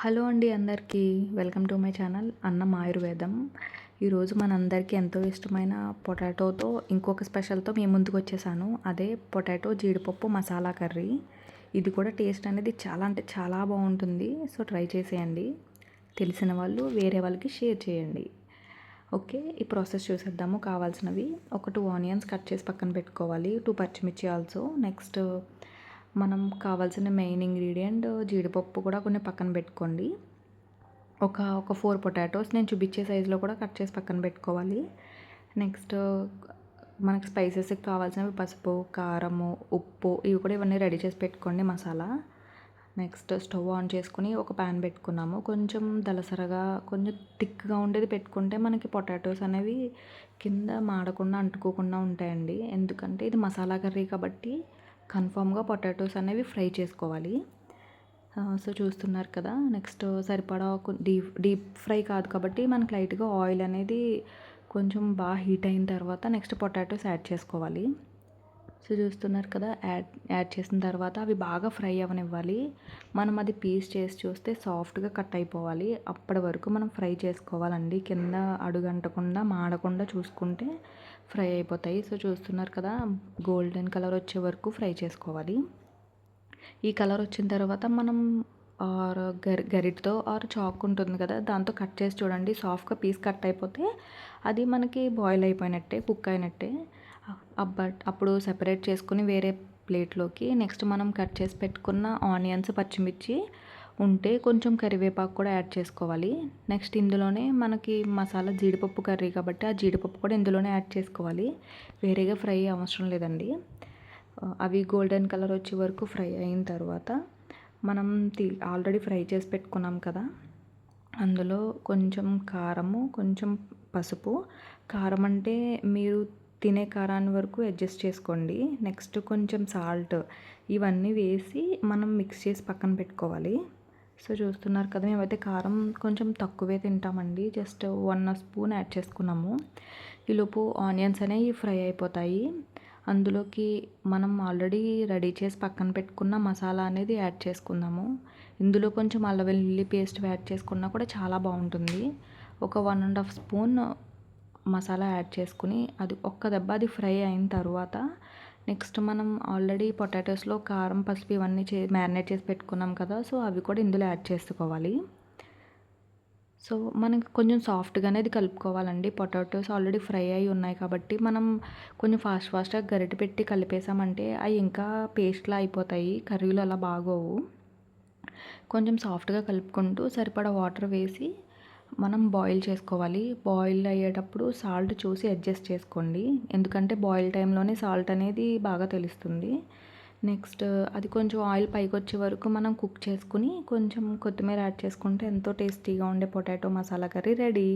Hello అండి అందరికీ. Welcome to my channel అన్నం ఆయుర్వేదం. ఈరోజు మనందరికీ ఎంతో ఇష్టమైన పొటాటోతో ఇంకొక స్పెషల్తో మేము ముందుకు వచ్చేసాను. అదే పొటాటో జీడిపప్పు మసాలా కర్రీ. ఇది కూడా టేస్ట్ అనేది చాలా అంటే చాలా బాగుంటుంది. సో ట్రై చేసేయండి. తెలిసిన వాళ్ళు వేరే వాళ్ళకి షేర్ చేయండి. ఓకే ఈ ప్రాసెస్ చూసేద్దాము. కావాల్సినవి. ఒక టూ ఆనియన్స్ కట్ చేసి పక్కన పెట్టుకోవాలి. టూ పచ్చిమిర్చి ఆల్సో. నెక్స్ట్ మనం కావాల్సిన మెయిన్ ఇంగ్రీడియంట్ జీడిపప్పు కూడా కొన్ని పక్కన పెట్టుకోండి. ఒక ఒక ఫోర్ పొటాటోస్ నేను చూపించే సైజులో కూడా కట్ చేసి పక్కన పెట్టుకోవాలి. నెక్స్ట్ మనకు స్పైసెస్కి కావాల్సినవి పసుపు కారము ఉప్పు ఇవి కూడా ఇవన్నీ రెడీ చేసి పెట్టుకోండి మసాలా. నెక్స్ట్ స్టవ్ ఆన్ చేసుకుని ఒక ప్యాన్ పెట్టుకున్నాము. కొంచెం దలసరగా కొంచెం థిక్గా ఉండేది పెట్టుకుంటే మనకి పొటాటోస్ అనేవి కింద మాడకుండా అంటుకోకుండా ఉంటాయండి. ఎందుకంటే ఇది మసాలా కర్రీ కాబట్టి కన్ఫామ్గా పొటాటోస్ అనేవి ఫ్రై చేసుకోవాలి. సో చూస్తున్నారు కదా నెక్స్ట్ సరిపడా డీప్ డీప్ ఫ్రై కాదు కాబట్టి మనకి లైట్గా ఆయిల్ అనేది కొంచెం బాగా హీట్ అయిన తర్వాత నెక్స్ట్ పొటాటోస్ యాడ్ చేసుకోవాలి. సో చూస్తున్నారు కదా యాడ్ యాడ్ చేసిన తర్వాత అవి బాగా ఫ్రై అవ్వనివ్వాలి మనం అది పీస్ చేసి చూస్తే సాఫ్ట్గా కట్ అయిపోవాలి. అప్పటి వరకు మనం ఫ్రై చేసుకోవాలండి. కింద అడుగంటకుండా మాడకుండా చూసుకుంటే ఫ్రై అయిపోతాయి. సో చూస్తున్నారు కదా గోల్డెన్ కలర్ వచ్చే వరకు ఫ్రై చేసుకోవాలి. ఈ కలర్ వచ్చిన తర్వాత మనం ఆర్ గరి గరిటతో ఆర్ చాక్ ఉంటుంది కదా దాంతో కట్ చేసి చూడండి. సాఫ్ట్గా పీస్ కట్ అయిపోతే అది మనకి బాయిల్ అయిపోయినట్టే కుక్ అయినట్టే. బట్ అప్పుడు సెపరేట్ చేసుకుని వేరే ప్లేట్లోకి నెక్స్ట్ మనం కట్ చేసి పెట్టుకున్న ఆనియన్స్ పచ్చిమిర్చి ఉంటే కొంచెం కరివేపాకు కూడా యాడ్ చేసుకోవాలి. నెక్స్ట్ ఇందులోనే మనకి మసాలా జీడిపప్పు కర్రీ కాబట్టి ఆ జీడిపప్పు కూడా ఇందులోనే యాడ్ చేసుకోవాలి. వేరేగా ఫ్రై అవసరం లేదండి. అవి గోల్డెన్ కలర్ వచ్చే వరకు ఫ్రై అయిన తర్వాత మనం ఆల్రెడీ ఫ్రై చేసి పెట్టుకున్నాం కదా అందులో కొంచెం కారము కొంచెం పసుపు. కారం అంటే మీరు తినే కారాన్ని వరకు అడ్జస్ట్ చేసుకోండి. నెక్స్ట్ కొంచెం సాల్ట్ ఇవన్నీ వేసి మనం మిక్స్ చేసి పక్కన పెట్టుకోవాలి. సో చూస్తున్నారు కదా మేమైతే కారం కొంచెం తక్కువే తింటామండి. జస్ట్ వన్ స్పూన్ యాడ్ చేసుకున్నాము. ఈలోపు ఆనియన్స్ అనేవి ఫ్రై అయిపోతాయి. అందులోకి మనం ఆల్రెడీ రెడీ చేసి పక్కన పెట్టుకున్న మసాలా అనేది యాడ్ చేసుకుందాము. ఇందులో కొంచెం అల్లం వెల్లుల్లి పేస్ట్ యాడ్ చేసుకున్నా కూడా చాలా బాగుంటుంది. ఒక one and half spoon masala add చేసుకుని అది ఒక్క దెబ్బ అది ఫ్రై అయిన తర్వాత నెక్స్ట్ మనం ఆల్రెడీ పొటాటోస్లో కారం పసుపు ఇవన్నీ చే మ్యారినేట్ చేసి పెట్టుకున్నాం కదా సో అవి కూడా ఇందులో యాడ్ చేసుకోవాలి. సో మనకి కొంచెం సాఫ్ట్గానే అది కలుపుకోవాలండి. పొటాటోస్ ఆల్రెడీ ఫ్రై అయి ఉన్నాయి కాబట్టి మనం కొంచెం ఫాస్ట్ ఫాస్ట్గా గరిటె పెట్టి కలిపేసామంటే అవి ఇంకా పేస్ట్లా అయిపోతాయి కర్రీలు అలా బాగోవు. కొంచెం సాఫ్ట్గా కలుపుకుంటూ సరిపడా వాటర్ వేసి మనం బాయిల్ చేసుకోవాలి. బాయిల్ అయ్యేటప్పుడు సాల్ట్ చూసి అడ్జస్ట్ చేసుకోండి. ఎందుకంటే బాయిల్ టైంలోనే సాల్ట్ అనేది బాగా తెలుస్తుంది. నెక్స్ట్ అది కొంచెం ఆయిల్ పైకి వచ్చే వరకు మనం కుక్ చేసుకుని కొంచెం కొత్తిమీర యాడ్ చేసుకుంటే ఎంతో టేస్టీగా ఉండే పొటాటో మసాలా కర్రీ రెడీ.